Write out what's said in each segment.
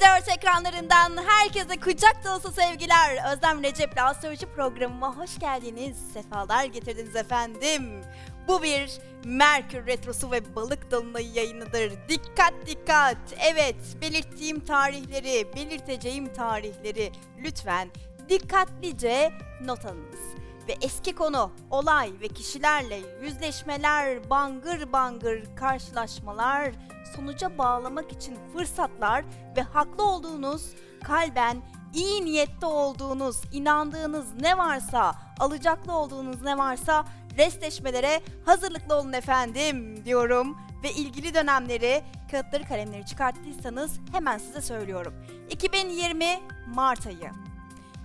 TV4 ekranlarından herkese kucak dolusu sevgiler. Özlem Recep'le Astroloji programıma hoş geldiniz. Sefalar getirdiniz efendim. Bu bir Merkür Retrosu ve Balık Dolunayı yayınıdır. Dikkat dikkat. Evet, belirttiğim tarihleri, belirteceğim tarihleri lütfen dikkatlice not alınız. Ve eski konu, olay ve kişilerle yüzleşmeler, bangır bangır karşılaşmalar, sonuca bağlamak için fırsatlar ve haklı olduğunuz, kalben iyi niyette olduğunuz, inandığınız ne varsa, alacaklı olduğunuz ne varsa restleşmelere hazırlıklı olun efendim diyorum. Ve ilgili dönemleri, kağıtları kalemleri çıkarttıysanız hemen size söylüyorum. 2020 Mart ayı,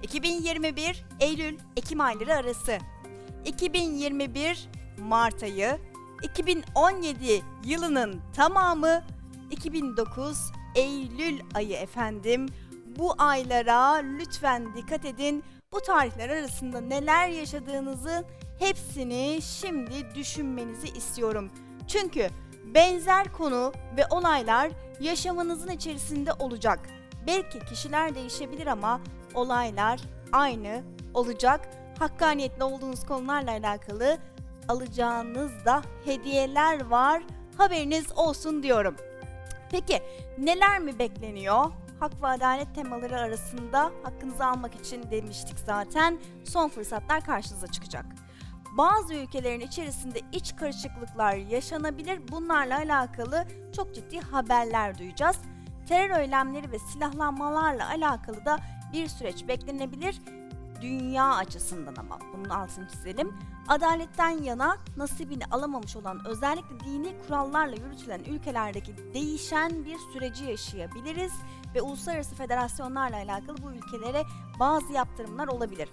2021 Eylül-Ekim ayları arası, 2021 Mart ayı, 2017 yılının tamamı, 2009 Eylül ayı efendim. Bu aylara lütfen dikkat edin. Bu tarihler arasında neler yaşadığınızı hepsini şimdi düşünmenizi istiyorum. Çünkü benzer konu ve olaylar yaşamınızın içerisinde olacak. Belki kişiler değişebilir ama olaylar aynı olacak. Hakkaniyetli olduğunuz konularla alakalı alacağınız da hediyeler var. Haberiniz olsun diyorum. Peki neler mi bekleniyor? Hak ve adalet temaları arasında hakkınızı almak için demiştik zaten. Son fırsatlar karşınıza çıkacak. Bazı ülkelerin içerisinde iç karışıklıklar yaşanabilir. Bunlarla alakalı çok ciddi haberler duyacağız. Terör eylemleri ve silahlanmalarla alakalı da bir süreç beklenebilir. Dünya açısından ama bunun altını çizelim. Adaletten yana nasibini alamamış olan özellikle dini kurallarla yürütülen ülkelerdeki değişen bir süreci yaşayabiliriz ve uluslararası federasyonlarla alakalı bu ülkelere bazı yaptırımlar olabilir.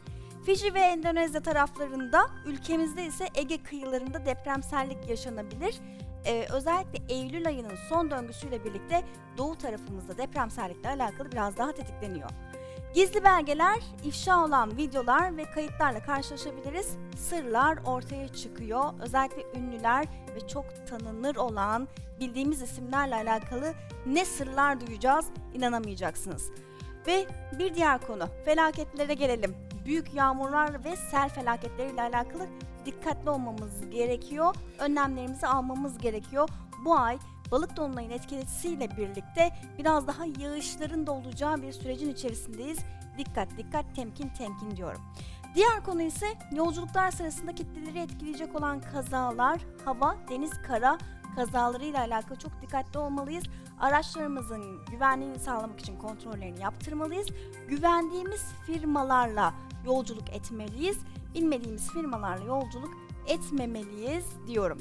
Fiji ve Endonezya taraflarında, ülkemizde ise Ege kıyılarında depremsellik yaşanabilir. Ee, özellikle Eylül ayının son döngüsüyle birlikte doğu tarafımızda depremsellikle alakalı biraz daha tetikleniyor. Gizli belgeler, ifşa olan videolar ve kayıtlarla karşılaşabiliriz. Sırlar ortaya çıkıyor. Özellikle ünlüler ve çok tanınır olan bildiğimiz isimlerle alakalı ne sırlar duyacağız inanamayacaksınız. Ve bir diğer konu felaketlere gelelim. Büyük yağmurlar ve sel felaketleriyle alakalı dikkatli olmamız gerekiyor. Önlemlerimizi almamız gerekiyor. Bu ay balık dolunayın etkisiyle birlikte biraz daha yağışların da olacağı bir sürecin içerisindeyiz. Dikkat dikkat temkin temkin diyorum. Diğer konu ise yolculuklar sırasında kitleleri etkileyecek olan kazalar, hava, deniz, kara kazalarıyla alakalı çok dikkatli olmalıyız. Araçlarımızın güvenliğini sağlamak için kontrollerini yaptırmalıyız. Güvendiğimiz firmalarla yolculuk etmeliyiz. Bilmediğimiz firmalarla yolculuk etmemeliyiz diyorum.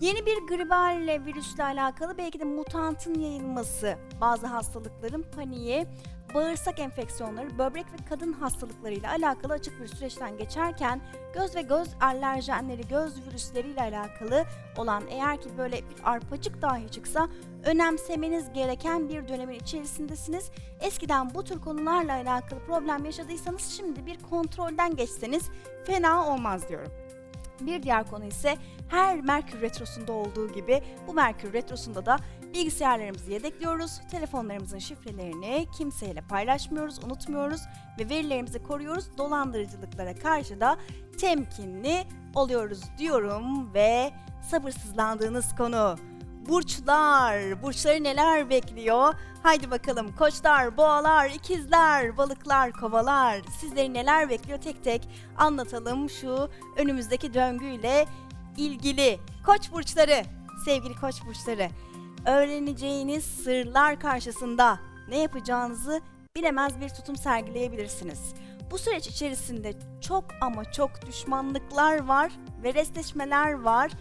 Yeni bir gribal virüsle alakalı belki de mutantın yayılması, bazı hastalıkların paniği, bağırsak enfeksiyonları, böbrek ve kadın hastalıklarıyla alakalı açık bir süreçten geçerken göz ve göz alerjenleri, göz virüsleriyle alakalı olan eğer ki böyle bir arpacık dahi çıksa önemsemeniz gereken bir dönemin içerisindesiniz. Eskiden bu tür konularla alakalı problem yaşadıysanız şimdi bir kontrolden geçseniz fena olmaz diyorum. Bir diğer konu ise her Merkür Retrosu'nda olduğu gibi bu Merkür Retrosu'nda da bilgisayarlarımızı yedekliyoruz. Telefonlarımızın şifrelerini kimseyle paylaşmıyoruz, unutmuyoruz ve verilerimizi koruyoruz. Dolandırıcılıklara karşı da temkinli oluyoruz diyorum ve sabırsızlandığınız konu Burçlar, burçları neler bekliyor? Haydi bakalım koçlar, boğalar, ikizler, balıklar, kovalar sizleri neler bekliyor tek tek anlatalım şu önümüzdeki döngüyle ilgili. Koç burçları, sevgili koç burçları öğreneceğiniz sırlar karşısında ne yapacağınızı bilemez bir tutum sergileyebilirsiniz. Bu süreç içerisinde çok ama çok düşmanlıklar var ve restleşmeler var.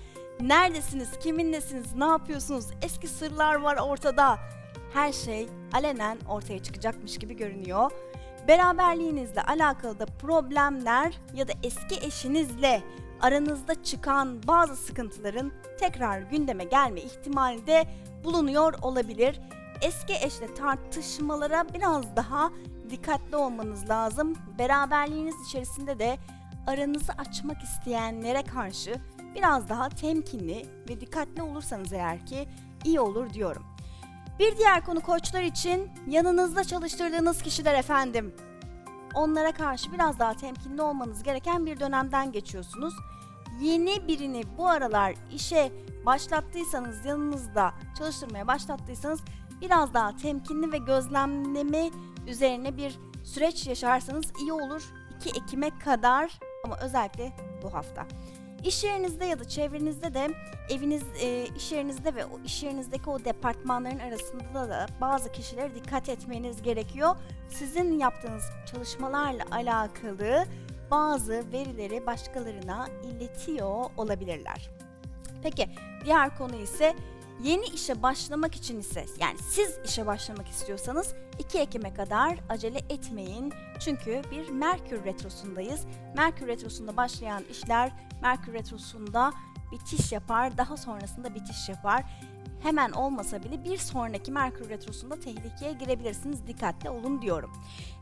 Neredesiniz, kiminlesiniz, ne yapıyorsunuz? Eski sırlar var ortada. Her şey alenen ortaya çıkacakmış gibi görünüyor. Beraberliğinizle alakalı da problemler ya da eski eşinizle aranızda çıkan bazı sıkıntıların tekrar gündeme gelme ihtimali de bulunuyor olabilir. Eski eşle tartışmalara biraz daha dikkatli olmanız lazım. Beraberliğiniz içerisinde de aranızı açmak isteyenlere karşı biraz daha temkinli ve dikkatli olursanız eğer ki iyi olur diyorum. Bir diğer konu koçlar için yanınızda çalıştırdığınız kişiler efendim. Onlara karşı biraz daha temkinli olmanız gereken bir dönemden geçiyorsunuz. Yeni birini bu aralar işe başlattıysanız, yanınızda çalıştırmaya başlattıysanız biraz daha temkinli ve gözlemleme üzerine bir süreç yaşarsanız iyi olur. 2 Ekim'e kadar ama özellikle bu hafta. İş yerinizde ya da çevrenizde de eviniz, e, iş yerinizde ve o iş yerinizdeki o departmanların arasında da bazı kişilere dikkat etmeniz gerekiyor. Sizin yaptığınız çalışmalarla alakalı bazı verileri başkalarına iletiyor olabilirler. Peki diğer konu ise yeni işe başlamak için ise yani siz işe başlamak istiyorsanız 2 Ekim'e kadar acele etmeyin. Çünkü bir Merkür Retrosu'ndayız. Merkür Retrosu'nda başlayan işler Merkür Retrosu'nda bitiş yapar, daha sonrasında bitiş yapar. Hemen olmasa bile bir sonraki Merkür Retrosu'nda tehlikeye girebilirsiniz. Dikkatli olun diyorum.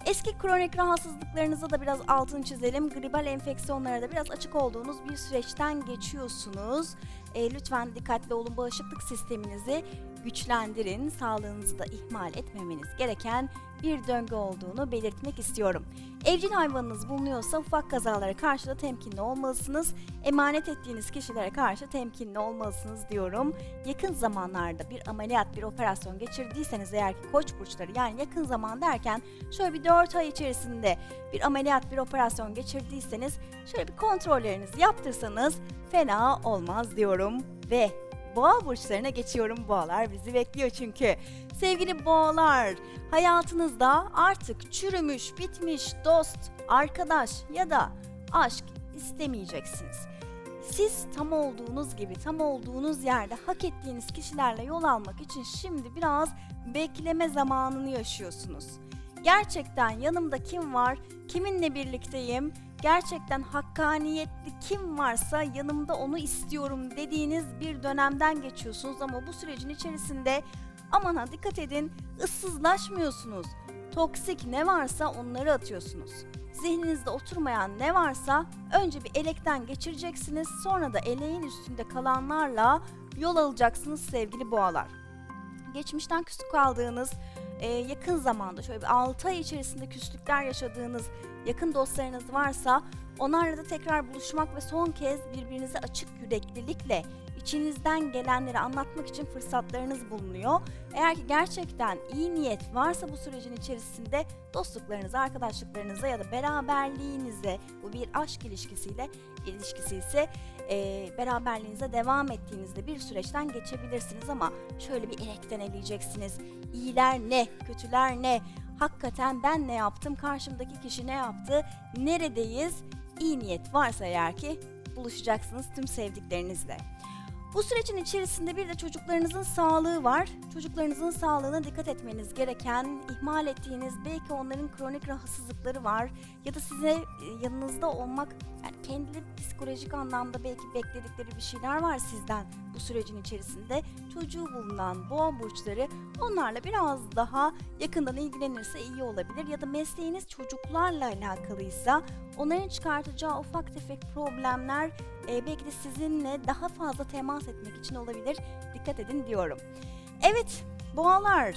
Eski kronik rahatsızlıklarınıza da biraz altını çizelim. Gribal enfeksiyonlara da biraz açık olduğunuz bir süreçten geçiyorsunuz. E, lütfen dikkatli olun. Bağışıklık sisteminizi güçlendirin. Sağlığınızı da ihmal etmemeniz gereken bir döngü olduğunu belirtmek istiyorum. Evcil hayvanınız bulunuyorsa ufak kazalara karşı da temkinli olmalısınız. Emanet ettiğiniz kişilere karşı temkinli olmalısınız diyorum. Yakın zamanlarda bir ameliyat, bir operasyon geçirdiyseniz eğer ki koç burçları yani yakın zaman derken şöyle bir 4 ay içerisinde bir ameliyat, bir operasyon geçirdiyseniz şöyle bir kontrollerinizi yaptırsanız fena olmaz diyorum ve Boğa burçlarına geçiyorum. Boğalar bizi bekliyor çünkü. Sevgili boğalar, hayatınızda artık çürümüş, bitmiş dost, arkadaş ya da aşk istemeyeceksiniz. Siz tam olduğunuz gibi, tam olduğunuz yerde hak ettiğiniz kişilerle yol almak için şimdi biraz bekleme zamanını yaşıyorsunuz. Gerçekten yanımda kim var, kiminle birlikteyim, gerçekten hakkaniyetli kim varsa yanımda onu istiyorum dediğiniz bir dönemden geçiyorsunuz ama bu sürecin içerisinde aman ha dikkat edin ıssızlaşmıyorsunuz. Toksik ne varsa onları atıyorsunuz. Zihninizde oturmayan ne varsa önce bir elekten geçireceksiniz sonra da eleğin üstünde kalanlarla yol alacaksınız sevgili boğalar. Geçmişten küslük kaldığınız, e, yakın zamanda şöyle bir 6 ay içerisinde küslükler yaşadığınız yakın dostlarınız varsa onlarla da tekrar buluşmak ve son kez birbirinize açık yüreklilikle içinizden gelenleri anlatmak için fırsatlarınız bulunuyor. Eğer ki gerçekten iyi niyet varsa bu sürecin içerisinde dostluklarınıza, arkadaşlıklarınıza ya da beraberliğinize bu bir aşk ilişkisiyle ilişkisi ise e, beraberliğinize devam ettiğinizde bir süreçten geçebilirsiniz ama şöyle bir elekten eleyeceksiniz. İyiler ne, kötüler ne, hakikaten ben ne yaptım, karşımdaki kişi ne yaptı, neredeyiz? İyi niyet varsa eğer ki buluşacaksınız tüm sevdiklerinizle. Bu sürecin içerisinde bir de çocuklarınızın sağlığı var. Çocuklarınızın sağlığına dikkat etmeniz gereken, ihmal ettiğiniz belki onların kronik rahatsızlıkları var ya da size e, yanınızda olmak yani kendileri psikolojik anlamda belki bekledikleri bir şeyler var sizden bu sürecin içerisinde. Çocuğu bulunan boğa burçları onlarla biraz daha yakından ilgilenirse iyi olabilir ya da mesleğiniz çocuklarla alakalıysa onların çıkartacağı ufak tefek problemler e, belki de sizinle daha fazla temas etmek için olabilir. Dikkat edin diyorum. Evet boğalar.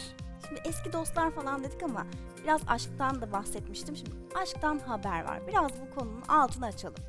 Şimdi eski dostlar falan dedik ama biraz aşktan da bahsetmiştim. Şimdi aşktan haber var. Biraz bu konunun altını açalım.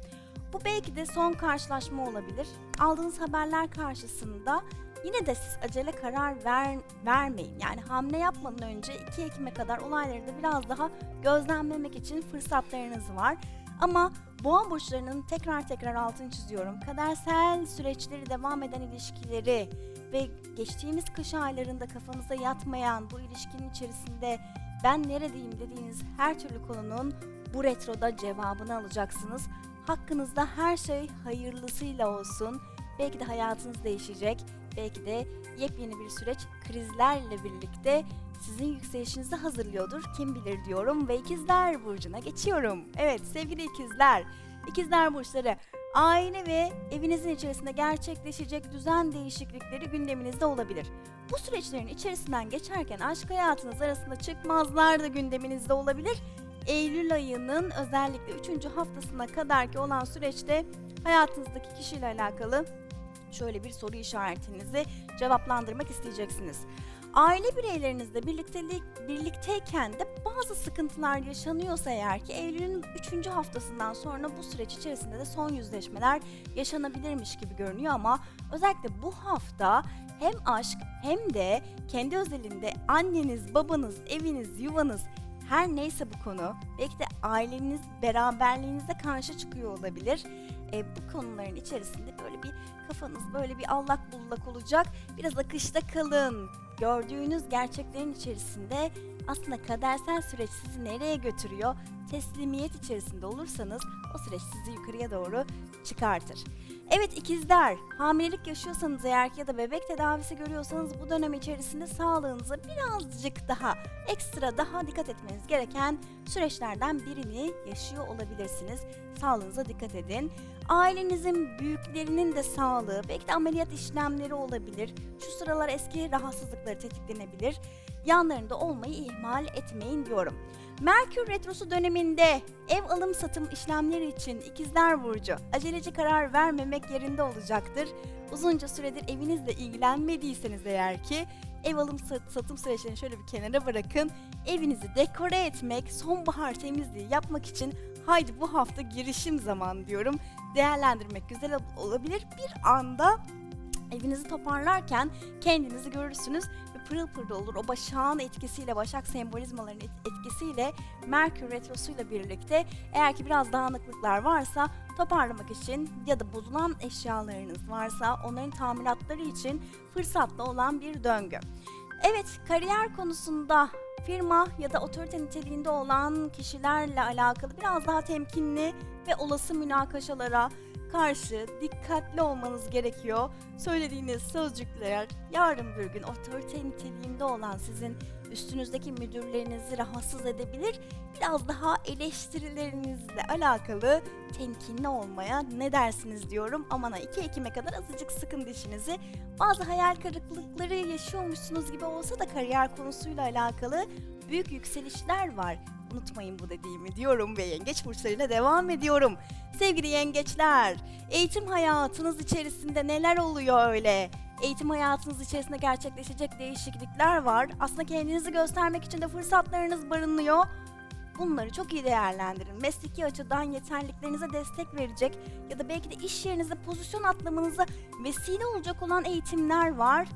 Bu belki de son karşılaşma olabilir. Aldığınız haberler karşısında yine de siz acele karar ver, vermeyin. Yani hamle yapmadan önce 2 Ekim'e kadar olayları da biraz daha gözlemlemek için fırsatlarınız var. Ama boğa burçlarının tekrar tekrar altını çiziyorum. Kadersel süreçleri devam eden ilişkileri ve geçtiğimiz kış aylarında kafanıza yatmayan bu ilişkinin içerisinde ben neredeyim dediğiniz her türlü konunun bu retroda cevabını alacaksınız. Hakkınızda her şey hayırlısıyla olsun. Belki de hayatınız değişecek. Belki de yepyeni bir süreç krizlerle birlikte sizin yükselişinizi hazırlıyordur. Kim bilir diyorum ve ikizler burcuna geçiyorum. Evet sevgili ikizler, ikizler burçları aile ve evinizin içerisinde gerçekleşecek düzen değişiklikleri gündeminizde olabilir. Bu süreçlerin içerisinden geçerken aşk hayatınız arasında çıkmazlar da gündeminizde olabilir. Eylül ayının özellikle 3. haftasına kadarki olan süreçte hayatınızdaki kişiyle alakalı şöyle bir soru işaretinizi cevaplandırmak isteyeceksiniz. Aile bireylerinizle birliktelik, birlikteyken de bazı sıkıntılar yaşanıyorsa eğer ki Eylül'ün 3. haftasından sonra bu süreç içerisinde de son yüzleşmeler yaşanabilirmiş gibi görünüyor ama özellikle bu hafta hem aşk hem de kendi özelinde anneniz, babanız, eviniz, yuvanız her neyse bu konu belki de aileniz beraberliğinize karşı çıkıyor olabilir. E, bu konuların içerisinde böyle bir kafanız böyle bir allak bullak olacak. Biraz akışta kalın. Gördüğünüz gerçeklerin içerisinde aslında kadersel süreç sizi nereye götürüyor? Teslimiyet içerisinde olursanız o süreç sizi yukarıya doğru çıkartır. Evet ikizler, hamilelik yaşıyorsanız eğer ya da bebek tedavisi görüyorsanız bu dönem içerisinde sağlığınıza birazcık daha ekstra daha dikkat etmeniz gereken süreçlerden birini yaşıyor olabilirsiniz. Sağlığınıza dikkat edin. Ailenizin büyüklerinin de sağlığı, belki de ameliyat işlemleri olabilir. Şu sıralar eski rahatsızlıkları tetiklenebilir. Yanlarında olmayı ihmal etmeyin diyorum. Merkür Retrosu döneminde ev alım satım işlemleri için ikizler burcu aceleci karar vermemek yerinde olacaktır. Uzunca süredir evinizle ilgilenmediyseniz eğer ki ev alım sat- satım süreçlerini şöyle bir kenara bırakın. Evinizi dekore etmek, sonbahar temizliği yapmak için haydi bu hafta girişim zaman diyorum. Değerlendirmek güzel ol- olabilir. Bir anda evinizi toparlarken kendinizi görürsünüz pırıl pırıl olur. O başağın etkisiyle, başak sembolizmaların et- etkisiyle Merkür Retrosu'yla birlikte eğer ki biraz dağınıklıklar varsa toparlamak için ya da bozulan eşyalarınız varsa onların tamiratları için fırsatlı olan bir döngü. Evet, kariyer konusunda firma ya da otorite niteliğinde olan kişilerle alakalı biraz daha temkinli ve olası münakaşalara karşı dikkatli olmanız gerekiyor. Söylediğiniz sözcükler yarın bir gün otorite niteliğinde olan sizin üstünüzdeki müdürlerinizi rahatsız edebilir. Biraz daha eleştirilerinizle alakalı temkinli olmaya ne dersiniz diyorum. Aman ha 2 Ekim'e kadar azıcık sıkın dişinizi. Bazı hayal kırıklıkları yaşıyormuşsunuz gibi olsa da kariyer konusuyla alakalı büyük yükselişler var. Unutmayın bu dediğimi diyorum ve yengeç burçlarıyla devam ediyorum. Sevgili yengeçler, eğitim hayatınız içerisinde neler oluyor öyle? Eğitim hayatınız içerisinde gerçekleşecek değişiklikler var. Aslında kendinizi göstermek için de fırsatlarınız barınıyor. Bunları çok iyi değerlendirin. Mesleki açıdan yeterliliklerinize destek verecek ya da belki de iş yerinizde pozisyon atlamanıza vesile olacak olan eğitimler var.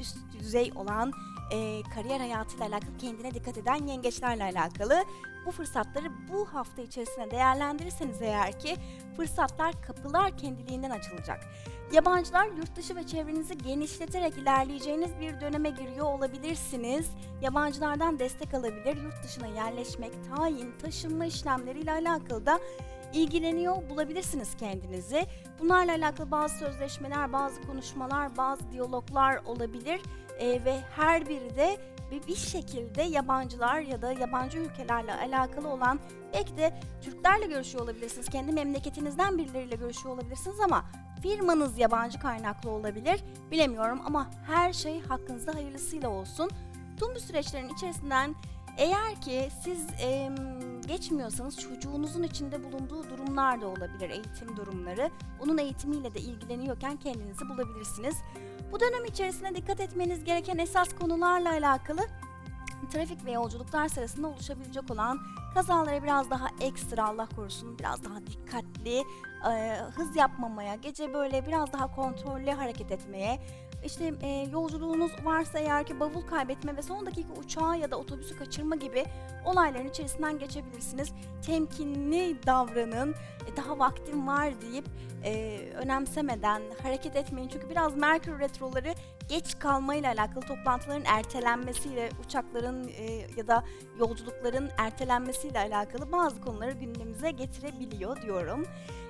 Üst düzey olan e, kariyer hayatıyla alakalı kendine dikkat eden yengeçlerle alakalı bu fırsatları bu hafta içerisinde değerlendirirseniz eğer ki fırsatlar kapılar kendiliğinden açılacak. Yabancılar yurt dışı ve çevrenizi genişleterek ilerleyeceğiniz bir döneme giriyor olabilirsiniz. Yabancılardan destek alabilir, yurt dışına yerleşmek, tayin, taşınma işlemleriyle alakalı da ilgileniyor bulabilirsiniz kendinizi. Bunlarla alakalı bazı sözleşmeler, bazı konuşmalar, bazı diyaloglar olabilir Ee, ve her biri de bir, bir şekilde yabancılar ya da yabancı ülkelerle alakalı olan belki de Türklerle görüşüyor olabilirsiniz, kendi memleketinizden birileriyle görüşüyor olabilirsiniz ama firmanız yabancı kaynaklı olabilir bilemiyorum ama her şey hakkınızda hayırlısıyla olsun. Tüm bu süreçlerin içerisinden eğer ki siz em, geçmiyorsanız çocuğunuzun içinde bulunduğu durumlar da olabilir, eğitim durumları. Onun eğitimiyle de ilgileniyorken kendinizi bulabilirsiniz. Bu dönem içerisinde dikkat etmeniz gereken esas konularla alakalı trafik ve yolculuklar sırasında oluşabilecek olan kazalara biraz daha ekstra Allah korusun biraz daha dikkatli e, hız yapmamaya gece böyle biraz daha kontrollü hareket etmeye işte e, yolculuğunuz varsa eğer ki bavul kaybetme ve son dakika uçağı ya da otobüsü kaçırma gibi olayların içerisinden geçebilirsiniz. Temkinli davranın, e, daha vaktim var deyip e, önemsemeden hareket etmeyin. Çünkü biraz Merkür retroları geç kalmayla alakalı toplantıların ertelenmesiyle, uçakların e, ya da yolculukların ertelenmesiyle alakalı bazı konuları gündemimize getirebiliyor diyorum.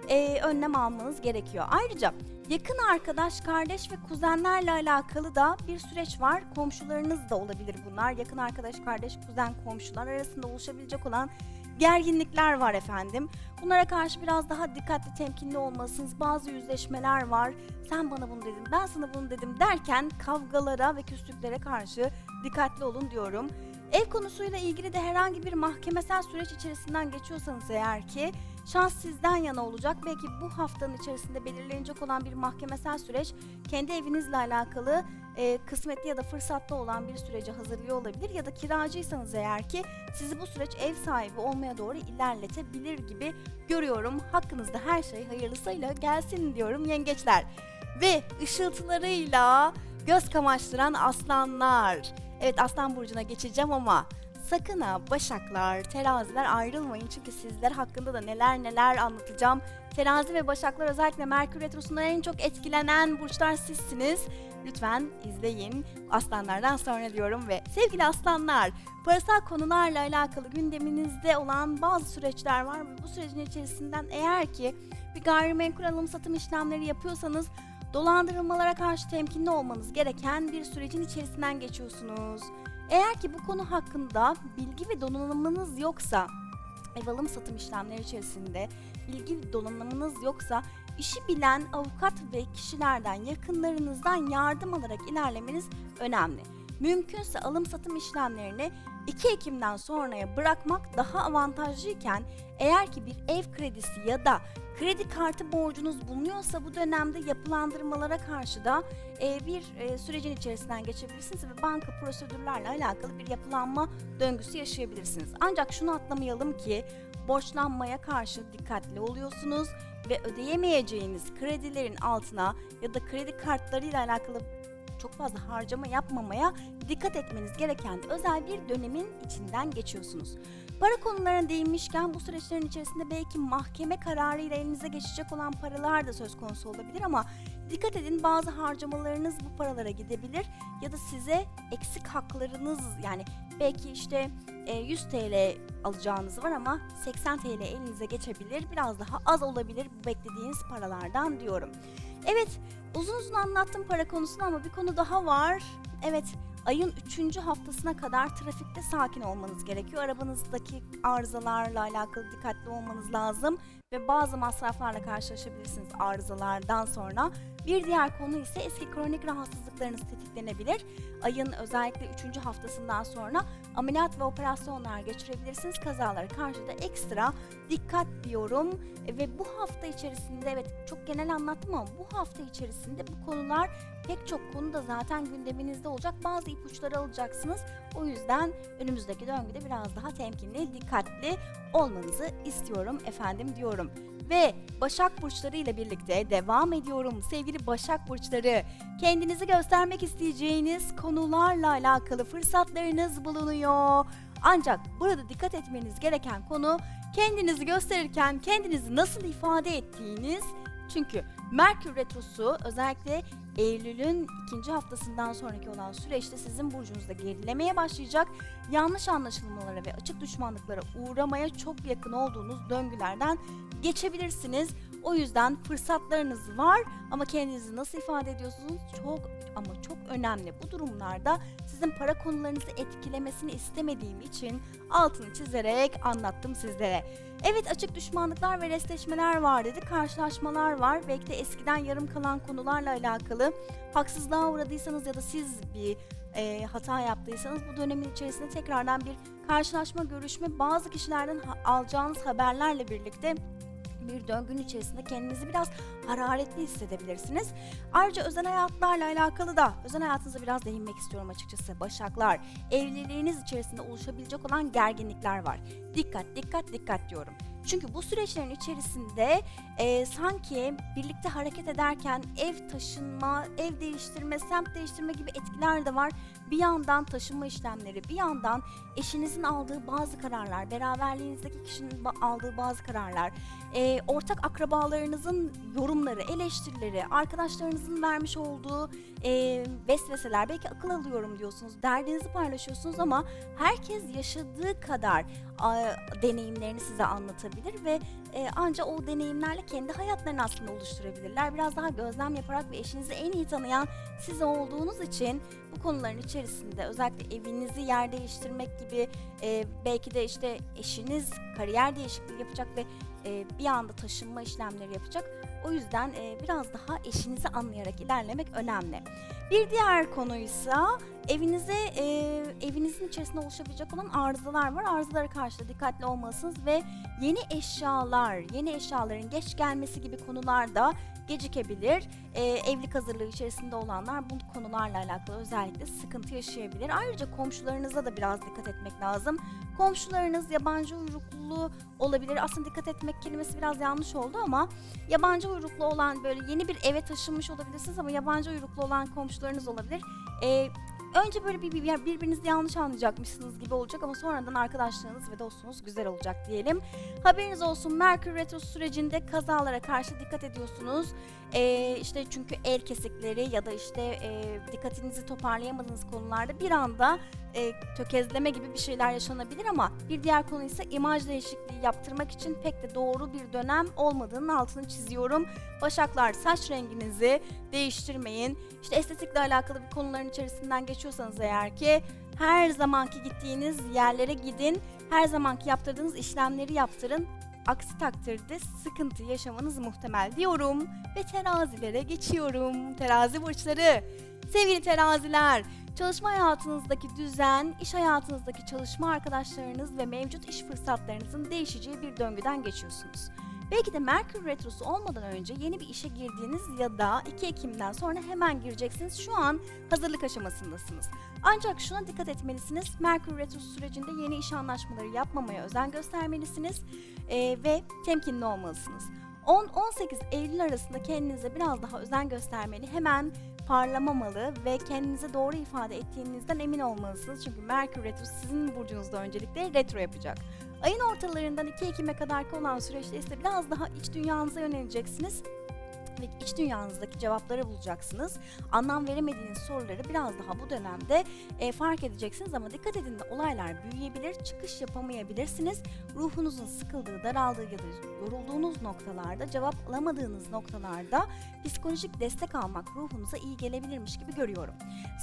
E, önlem almanız gerekiyor. Ayrıca yakın arkadaş, kardeş ve kuzenlerle alakalı da bir süreç var. Komşularınız da olabilir bunlar. Yakın arkadaş, kardeş, kuzen, komşular arasında oluşabilecek olan gerginlikler var efendim. Bunlara karşı biraz daha dikkatli, temkinli olmalısınız. Bazı yüzleşmeler var. Sen bana bunu dedin, ben sana bunu dedim derken kavgalara ve küslüklere karşı dikkatli olun diyorum. Ev konusuyla ilgili de herhangi bir mahkemesel süreç içerisinden geçiyorsanız eğer ki şans sizden yana olacak. Belki bu haftanın içerisinde belirlenecek olan bir mahkemesel süreç kendi evinizle alakalı e, kısmetli ya da fırsatlı olan bir süreci hazırlıyor olabilir ya da kiracıysanız eğer ki sizi bu süreç ev sahibi olmaya doğru ilerletebilir gibi görüyorum. Hakkınızda her şey hayırlısıyla gelsin diyorum yengeçler. Ve ışıltılarıyla göz kamaştıran aslanlar. Evet aslan burcuna geçeceğim ama sakın ha başaklar, teraziler ayrılmayın çünkü sizler hakkında da neler neler anlatacağım. Terazi ve başaklar özellikle Merkür Retrosu'ndan en çok etkilenen burçlar sizsiniz. Lütfen izleyin aslanlardan sonra diyorum ve sevgili aslanlar parasal konularla alakalı gündeminizde olan bazı süreçler var bu sürecin içerisinden eğer ki bir gayrimenkul alım satım işlemleri yapıyorsanız dolandırılmalara karşı temkinli olmanız gereken bir sürecin içerisinden geçiyorsunuz. Eğer ki bu konu hakkında bilgi ve donanımınız yoksa ev alım satım işlemleri içerisinde bilgi donanımınız yoksa işi bilen avukat ve kişilerden yakınlarınızdan yardım alarak ilerlemeniz önemli. Mümkünse alım satım işlemlerini 2 Ekim'den sonraya bırakmak daha avantajlıyken eğer ki bir ev kredisi ya da kredi kartı borcunuz bulunuyorsa bu dönemde yapılandırmalara karşı da e, bir e, sürecin içerisinden geçebilirsiniz ve banka prosedürlerle alakalı bir yapılanma döngüsü yaşayabilirsiniz. Ancak şunu atlamayalım ki borçlanmaya karşı dikkatli oluyorsunuz ve ödeyemeyeceğiniz kredilerin altına ya da kredi kartlarıyla alakalı çok fazla harcama yapmamaya dikkat etmeniz gereken özel bir dönemin içinden geçiyorsunuz. Para konularına değinmişken bu süreçlerin içerisinde belki mahkeme kararıyla elinize geçecek olan paralar da söz konusu olabilir ama dikkat edin bazı harcamalarınız bu paralara gidebilir ya da size eksik haklarınız yani belki işte e, 100 TL alacağınız var ama 80 TL elinize geçebilir. Biraz daha az olabilir bu beklediğiniz paralardan diyorum. Evet uzun uzun anlattım para konusunu ama bir konu daha var. Evet ayın 3. haftasına kadar trafikte sakin olmanız gerekiyor. Arabanızdaki arızalarla alakalı dikkatli olmanız lazım ve bazı masraflarla karşılaşabilirsiniz arızalardan sonra. Bir diğer konu ise eski kronik rahatsızlıklarınız tetiklenebilir. Ayın özellikle 3. haftasından sonra ameliyat ve operasyonlar geçirebilirsiniz. Kazalara karşı da ekstra dikkat diyorum. Ve bu hafta içerisinde evet çok genel anlattım ama bu hafta içerisinde bu konular pek çok konuda zaten gündeminizde olacak. Bazı ipuçları alacaksınız. O yüzden önümüzdeki döngüde biraz daha temkinli, dikkatli olmanızı istiyorum efendim diyorum. Ve Başak burçları ile birlikte devam ediyorum. Sevgili Başak burçları, kendinizi göstermek isteyeceğiniz konularla alakalı fırsatlarınız bulunuyor. Ancak burada dikkat etmeniz gereken konu kendinizi gösterirken kendinizi nasıl ifade ettiğiniz. Çünkü Merkür Retrosu özellikle Eylül'ün ikinci haftasından sonraki olan süreçte sizin burcunuzda gerilemeye başlayacak. Yanlış anlaşılmalara ve açık düşmanlıklara uğramaya çok yakın olduğunuz döngülerden geçebilirsiniz. O yüzden fırsatlarınız var ama kendinizi nasıl ifade ediyorsunuz çok ama çok önemli. Bu durumlarda sizin para konularınızı etkilemesini istemediğim için altını çizerek anlattım sizlere. Evet açık düşmanlıklar ve restleşmeler var dedi. Karşılaşmalar var. Belki de eskiden yarım kalan konularla alakalı haksızlığa uğradıysanız ya da siz bir e, hata yaptıysanız bu dönemin içerisinde tekrardan bir karşılaşma, görüşme, bazı kişilerden ha- alacağınız haberlerle birlikte bir döngünün içerisinde kendinizi biraz hararetli hissedebilirsiniz. Ayrıca özel hayatlarla alakalı da özel hayatınıza biraz değinmek istiyorum açıkçası. Başaklar, evliliğiniz içerisinde oluşabilecek olan gerginlikler var. Dikkat, dikkat, dikkat diyorum. Çünkü bu süreçlerin içerisinde e, sanki birlikte hareket ederken ev taşınma, ev değiştirme, semt değiştirme gibi etkiler de var. Bir yandan taşınma işlemleri, bir yandan eşinizin aldığı bazı kararlar, beraberliğinizdeki kişinin aldığı bazı kararlar, e, ortak akrabalarınızın yorumları, eleştirileri, arkadaşlarınızın vermiş olduğu e, vesveseler, belki akıl alıyorum diyorsunuz, derdinizi paylaşıyorsunuz ama herkes yaşadığı kadar deneyimlerini size anlatabilir ve e, ancak o deneyimlerle kendi hayatlarını aslında oluşturabilirler. Biraz daha gözlem yaparak ve eşinizi en iyi tanıyan siz olduğunuz için bu konuların içerisinde özellikle evinizi yer değiştirmek gibi e, belki de işte eşiniz kariyer değişikliği yapacak ve e, bir anda taşınma işlemleri yapacak. O yüzden e, biraz daha eşinizi anlayarak ilerlemek önemli. Bir diğer konuysa evinize e, evinizin içerisinde oluşabilecek olan arızalar var. Arızalara karşı da dikkatli olmalısınız ve yeni eşyalar, yeni eşyaların geç gelmesi gibi konularda gecikebilir. E, evlilik hazırlığı içerisinde olanlar bu konularla alakalı özellikle sıkıntı yaşayabilir. Ayrıca komşularınıza da biraz dikkat etmek lazım. Komşularınız yabancı uyruklu olabilir. Aslında dikkat etmek kelimesi biraz yanlış oldu ama yabancı uyruklu olan böyle yeni bir eve taşınmış olabilirsiniz ama yabancı uyruklu olan komşularınız olabilir. E, önce böyle bir, bir birbirinizi yanlış anlayacakmışsınız gibi olacak ama sonradan arkadaşlığınız ve dostluğunuz güzel olacak diyelim. Haberiniz olsun Merkür Retro sürecinde kazalara karşı dikkat ediyorsunuz. Ee, işte çünkü el kesikleri ya da işte e, dikkatinizi toparlayamadığınız konularda bir anda e, tökezleme gibi bir şeyler yaşanabilir ama bir diğer konu ise imaj değişikliği yaptırmak için pek de doğru bir dönem olmadığının altını çiziyorum. Başaklar saç renginizi değiştirmeyin. İşte estetikle alakalı bir konuların içerisinden geçiyorsanız eğer ki her zamanki gittiğiniz yerlere gidin. Her zamanki yaptırdığınız işlemleri yaptırın. Aksi takdirde sıkıntı yaşamanız muhtemel diyorum ve terazilere geçiyorum. Terazi burçları. Sevgili teraziler, çalışma hayatınızdaki düzen, iş hayatınızdaki çalışma arkadaşlarınız ve mevcut iş fırsatlarınızın değişeceği bir döngüden geçiyorsunuz. Belki de Merkür Retrosu olmadan önce yeni bir işe girdiğiniz ya da 2 Ekim'den sonra hemen gireceksiniz. Şu an hazırlık aşamasındasınız. Ancak şuna dikkat etmelisiniz. Merkür Retrosu sürecinde yeni iş anlaşmaları yapmamaya özen göstermelisiniz eee, ve temkinli olmalısınız. 10-18 Eylül arasında kendinize biraz daha özen göstermeli. Hemen parlamamalı ve kendinize doğru ifade ettiğinizden emin olmalısınız. Çünkü Merkür Retrosu sizin burcunuzda öncelikle retro yapacak. Ayın ortalarından 2 Ekim'e kadarki olan süreçte ise biraz daha iç dünyanıza yöneleceksiniz ve iç dünyanızdaki cevapları bulacaksınız. Anlam veremediğiniz soruları biraz daha bu dönemde e, fark edeceksiniz ama dikkat edin de olaylar büyüyebilir, çıkış yapamayabilirsiniz. Ruhunuzun sıkıldığı, daraldığı ya da yorulduğunuz noktalarda, cevap alamadığınız noktalarda psikolojik destek almak ruhunuza iyi gelebilirmiş gibi görüyorum.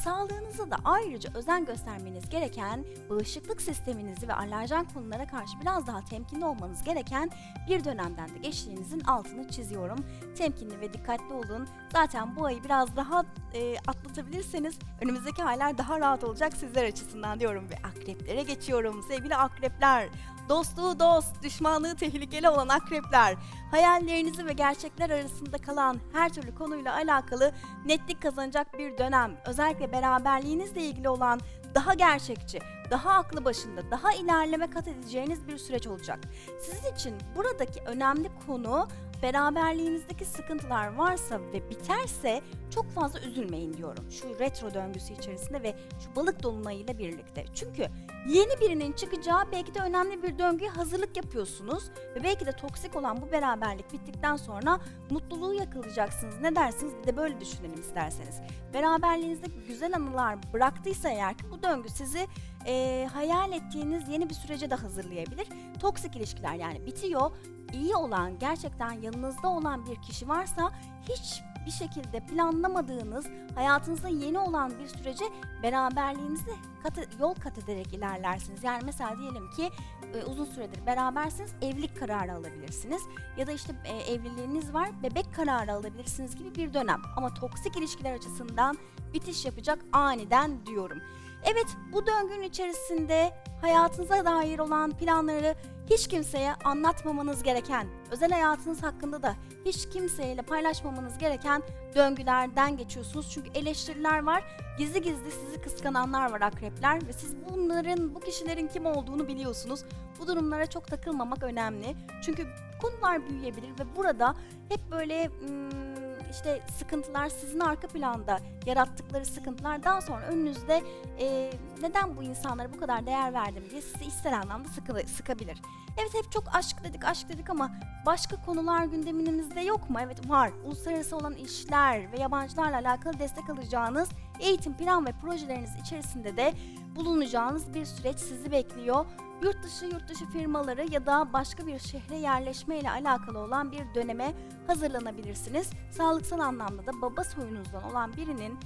Sağlığınıza da ayrıca özen göstermeniz gereken, bağışıklık sisteminizi ve alerjen konulara karşı biraz daha temkinli olmanız gereken bir dönemden de geçtiğinizin altını çiziyorum. Temkinli ve dikkatli olun. Zaten bu ayı biraz daha e, atlatabilirseniz önümüzdeki aylar daha rahat olacak sizler açısından diyorum ve akreplere geçiyorum. Sevgili akrepler, dostluğu dost, düşmanlığı tehlikeli olan akrepler, hayallerinizi ve gerçekler arasında kalan her türlü konuyla alakalı netlik kazanacak bir dönem. Özellikle beraberliğinizle ilgili olan daha gerçekçi, daha aklı başında, daha ilerleme kat edeceğiniz bir süreç olacak. Sizin için buradaki önemli konu beraberliğinizdeki sıkıntılar varsa ve biterse çok fazla üzülmeyin diyorum. Şu retro döngüsü içerisinde ve şu balık dolunayıyla birlikte. Çünkü yeni birinin çıkacağı belki de önemli bir döngüye hazırlık yapıyorsunuz ve belki de toksik olan bu beraberlik bittikten sonra mutluluğu yakalayacaksınız. Ne dersiniz? Bir de böyle düşünelim isterseniz. Beraberliğinizde güzel anılar bıraktıysa eğer ki bu döngü sizi e, hayal ettiğiniz yeni bir sürece de hazırlayabilir. Toksik ilişkiler yani bitiyor. İyi olan, gerçekten yanınızda olan bir kişi varsa hiç bir şekilde planlamadığınız, hayatınızda yeni olan bir sürece beraberliğinizi kat, yol kat ederek ilerlersiniz. Yani mesela diyelim ki e, uzun süredir berabersiniz, evlilik kararı alabilirsiniz. Ya da işte e, evliliğiniz var, bebek kararı alabilirsiniz gibi bir dönem. Ama toksik ilişkiler açısından bitiş yapacak aniden diyorum. Evet bu döngünün içerisinde hayatınıza dair olan planları hiç kimseye anlatmamanız gereken, özel hayatınız hakkında da hiç kimseyle paylaşmamanız gereken döngülerden geçiyorsunuz. Çünkü eleştiriler var, gizli gizli sizi kıskananlar var akrepler ve siz bunların, bu kişilerin kim olduğunu biliyorsunuz. Bu durumlara çok takılmamak önemli. Çünkü konular büyüyebilir ve burada hep böyle... hmm, işte sıkıntılar sizin arka planda yarattıkları sıkıntılar daha sonra önünüzde e, neden bu insanlara bu kadar değer verdim diye sizi ister anlamda sıkı, sıkabilir. Evet hep çok aşk dedik aşk dedik ama başka konular gündeminizde yok mu? Evet var. Uluslararası olan işler ve yabancılarla alakalı destek alacağınız eğitim plan ve projeleriniz içerisinde de bulunacağınız bir süreç sizi bekliyor. Yurt dışı yurt dışı firmaları ya da başka bir şehre yerleşme ile alakalı olan bir döneme hazırlanabilirsiniz. Sağlıksal anlamda da baba soyunuzdan olan birinin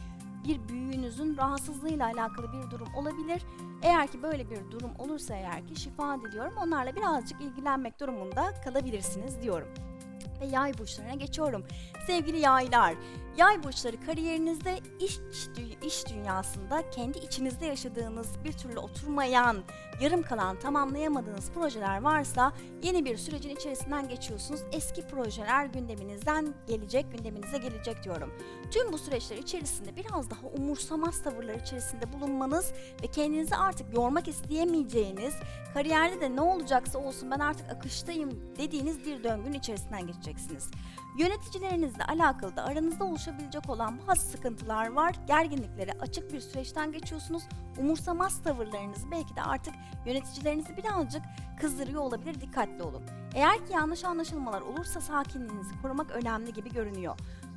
bir büyüğünüzün rahatsızlığıyla alakalı bir durum olabilir. Eğer ki böyle bir durum olursa eğer ki şifa diliyorum onlarla birazcık ilgilenmek durumunda kalabilirsiniz diyorum ve yay burçlarına geçiyorum. Sevgili yaylar, Yay burçları kariyerinizde, iş, iş dünyasında kendi içinizde yaşadığınız bir türlü oturmayan, yarım kalan, tamamlayamadığınız projeler varsa yeni bir sürecin içerisinden geçiyorsunuz. Eski projeler gündeminizden gelecek, gündeminize gelecek diyorum. Tüm bu süreçler içerisinde biraz daha umursamaz tavırlar içerisinde bulunmanız ve kendinizi artık yormak isteyemeyeceğiniz, kariyerde de ne olacaksa olsun ben artık akıştayım dediğiniz bir döngünün içerisinden geçeceksiniz. Yöneticilerinizle alakalı da aranızda oluşabilecek olan bazı sıkıntılar var. Gerginliklere açık bir süreçten geçiyorsunuz. Umursamaz tavırlarınız belki de artık yöneticilerinizi birazcık kızdırıyor olabilir. Dikkatli olun. Eğer ki yanlış anlaşılmalar olursa sakinliğinizi korumak önemli gibi görünüyor.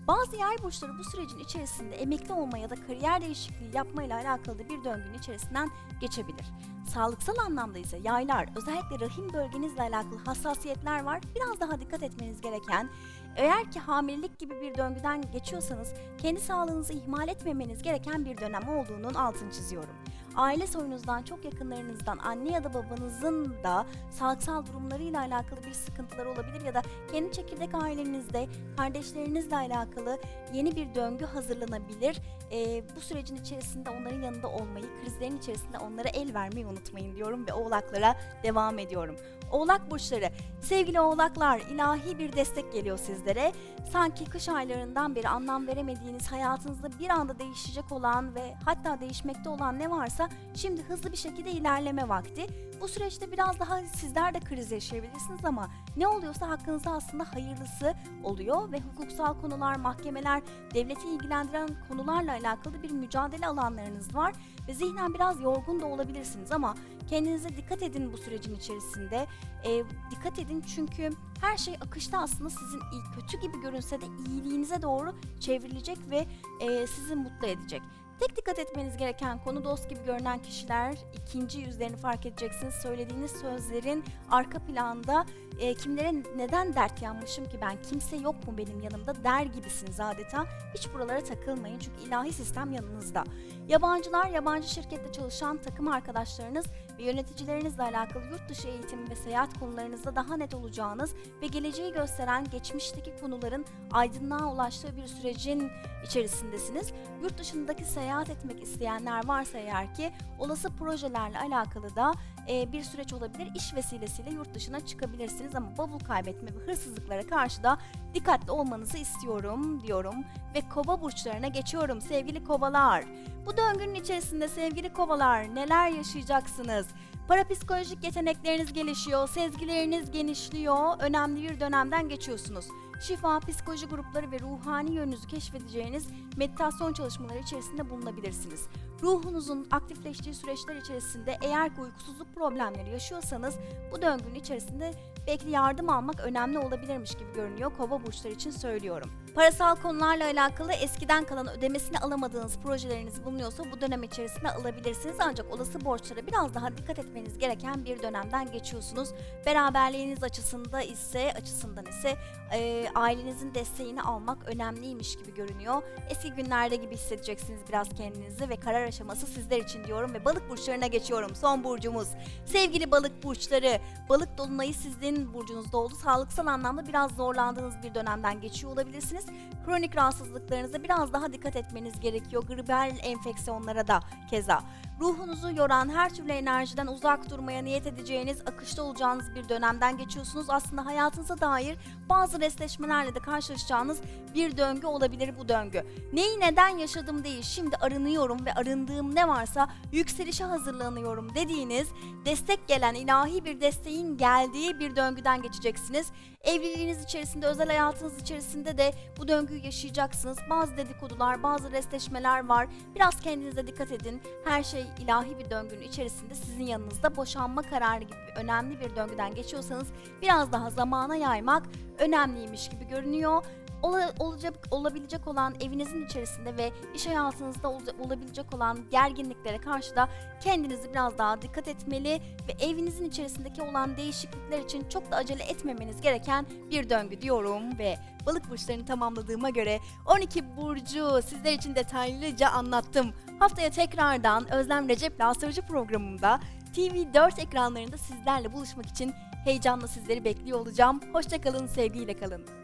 Bazı yay burçları bu sürecin içerisinde emekli olma ya da kariyer değişikliği yapmayla alakalı da bir döngünün içerisinden geçebilir. Sağlıksal anlamda ise yaylar özellikle rahim bölgenizle alakalı hassasiyetler var. Biraz daha dikkat etmeniz gereken eğer ki hamilelik gibi bir döngüden geçiyorsanız kendi sağlığınızı ihmal etmemeniz gereken bir dönem olduğunun altını çiziyorum. Aile soyunuzdan çok yakınlarınızdan anne ya da babanızın da sağlıksal durumlarıyla alakalı bir sıkıntılar olabilir ya da kendi çekirdek ailenizde kardeşlerinizle alakalı yeni bir döngü hazırlanabilir. Ee, bu sürecin içerisinde onların yanında olmayı, krizlerin içerisinde onlara el vermeyi unutmayın diyorum ve oğlaklara devam ediyorum. Oğlak burçları, sevgili oğlaklar ilahi bir destek geliyor sizlere. Sanki kış aylarından beri anlam veremediğiniz hayatınızda bir anda değişecek olan ve hatta değişmekte olan ne varsa şimdi hızlı bir şekilde ilerleme vakti. Bu süreçte biraz daha sizler de kriz yaşayabilirsiniz ama ne oluyorsa hakkınızda aslında hayırlısı oluyor ve hukuksal konular, mahkemeler, devleti ilgilendiren konularla alakalı bir mücadele alanlarınız var ve zihnen biraz yorgun da olabilirsiniz ama kendinize dikkat edin bu sürecin içerisinde. Ee, dikkat edin çünkü her şey akışta aslında sizin kötü gibi görünse de iyiliğinize doğru çevrilecek ve e, sizi mutlu edecek. Tek dikkat etmeniz gereken konu dost gibi görünen kişiler ikinci yüzlerini fark edeceksiniz. Söylediğiniz sözlerin arka planda e, kimlere neden dert yanmışım ki ben kimse yok mu benim yanımda der gibisiniz adeta. Hiç buralara takılmayın çünkü ilahi sistem yanınızda. Yabancılar, yabancı şirkette çalışan takım arkadaşlarınız ve yöneticilerinizle alakalı yurt dışı eğitim ve seyahat konularınızda daha net olacağınız ve geleceği gösteren geçmişteki konuların aydınlığa ulaştığı bir sürecin içerisindesiniz. Yurt dışındaki seyahat etmek isteyenler varsa eğer ki olası projelerle alakalı da e, bir süreç olabilir. İş vesilesiyle yurt dışına çıkabilirsiniz ama bavul kaybetme ve hırsızlıklara karşı da dikkatli olmanızı istiyorum diyorum ve kova burçlarına geçiyorum sevgili kovalar. Bu döngünün içerisinde sevgili kovalar neler yaşayacaksınız? Parapsikolojik yetenekleriniz gelişiyor, sezgileriniz genişliyor, önemli bir dönemden geçiyorsunuz. Şifa, psikoloji grupları ve ruhani yönünüzü keşfedeceğiniz meditasyon çalışmaları içerisinde bulunabilirsiniz. Ruhunuzun aktifleştiği süreçler içerisinde eğer ki uykusuzluk problemleri yaşıyorsanız bu döngünün içerisinde belki yardım almak önemli olabilirmiş gibi görünüyor. Kova burçları için söylüyorum. Parasal konularla alakalı eskiden kalan ödemesini alamadığınız projeleriniz bulunuyorsa bu dönem içerisinde alabilirsiniz. Ancak olası borçlara biraz daha dikkat etmeniz gereken bir dönemden geçiyorsunuz. Beraberliğiniz açısında ise açısından ise e, ailenizin desteğini almak önemliymiş gibi görünüyor. Eski günlerde gibi hissedeceksiniz biraz kendinizi ve karar aşaması sizler için diyorum ve balık burçlarına geçiyorum. Son burcumuz. Sevgili balık burçları, balık dolunayı sizin burcunuzda oldu. Sağlıksal anlamda biraz zorlandığınız bir dönemden geçiyor olabilirsiniz. Kronik rahatsızlıklarınıza biraz daha dikkat etmeniz gerekiyor. Gribel enfeksiyonlara da keza. Ruhunuzu yoran her türlü enerjiden uzak durmaya niyet edeceğiniz, akışta olacağınız bir dönemden geçiyorsunuz. Aslında hayatınıza dair bazı resleşmelerle de karşılaşacağınız bir döngü olabilir bu döngü. Neyi neden yaşadım değil, şimdi arınıyorum ve arındığım ne varsa yükselişe hazırlanıyorum dediğiniz, destek gelen ilahi bir desteğin geldiği bir döngüden geçeceksiniz. Evliliğiniz içerisinde, özel hayatınız içerisinde de bu döngüyü yaşayacaksınız. Bazı dedikodular, bazı resleşmeler var. Biraz kendinize dikkat edin. Her şey ilahi bir döngünün içerisinde sizin yanınızda boşanma kararı gibi önemli bir döngüden geçiyorsanız biraz daha zamana yaymak önemliymiş gibi görünüyor. Ola- olacak olabilecek olan evinizin içerisinde ve iş hayatınızda ol- olabilecek olan gerginliklere karşı da kendinizi biraz daha dikkat etmeli ve evinizin içerisindeki olan değişiklikler için çok da acele etmemeniz gereken bir döngü diyorum ve balık burçlarını tamamladığıma göre 12 burcu sizler için detaylıca anlattım. Haftaya tekrardan Özlem Recep'le Astroloji programımda TV4 ekranlarında sizlerle buluşmak için heyecanla sizleri bekliyor olacağım. Hoşçakalın, sevgiyle kalın.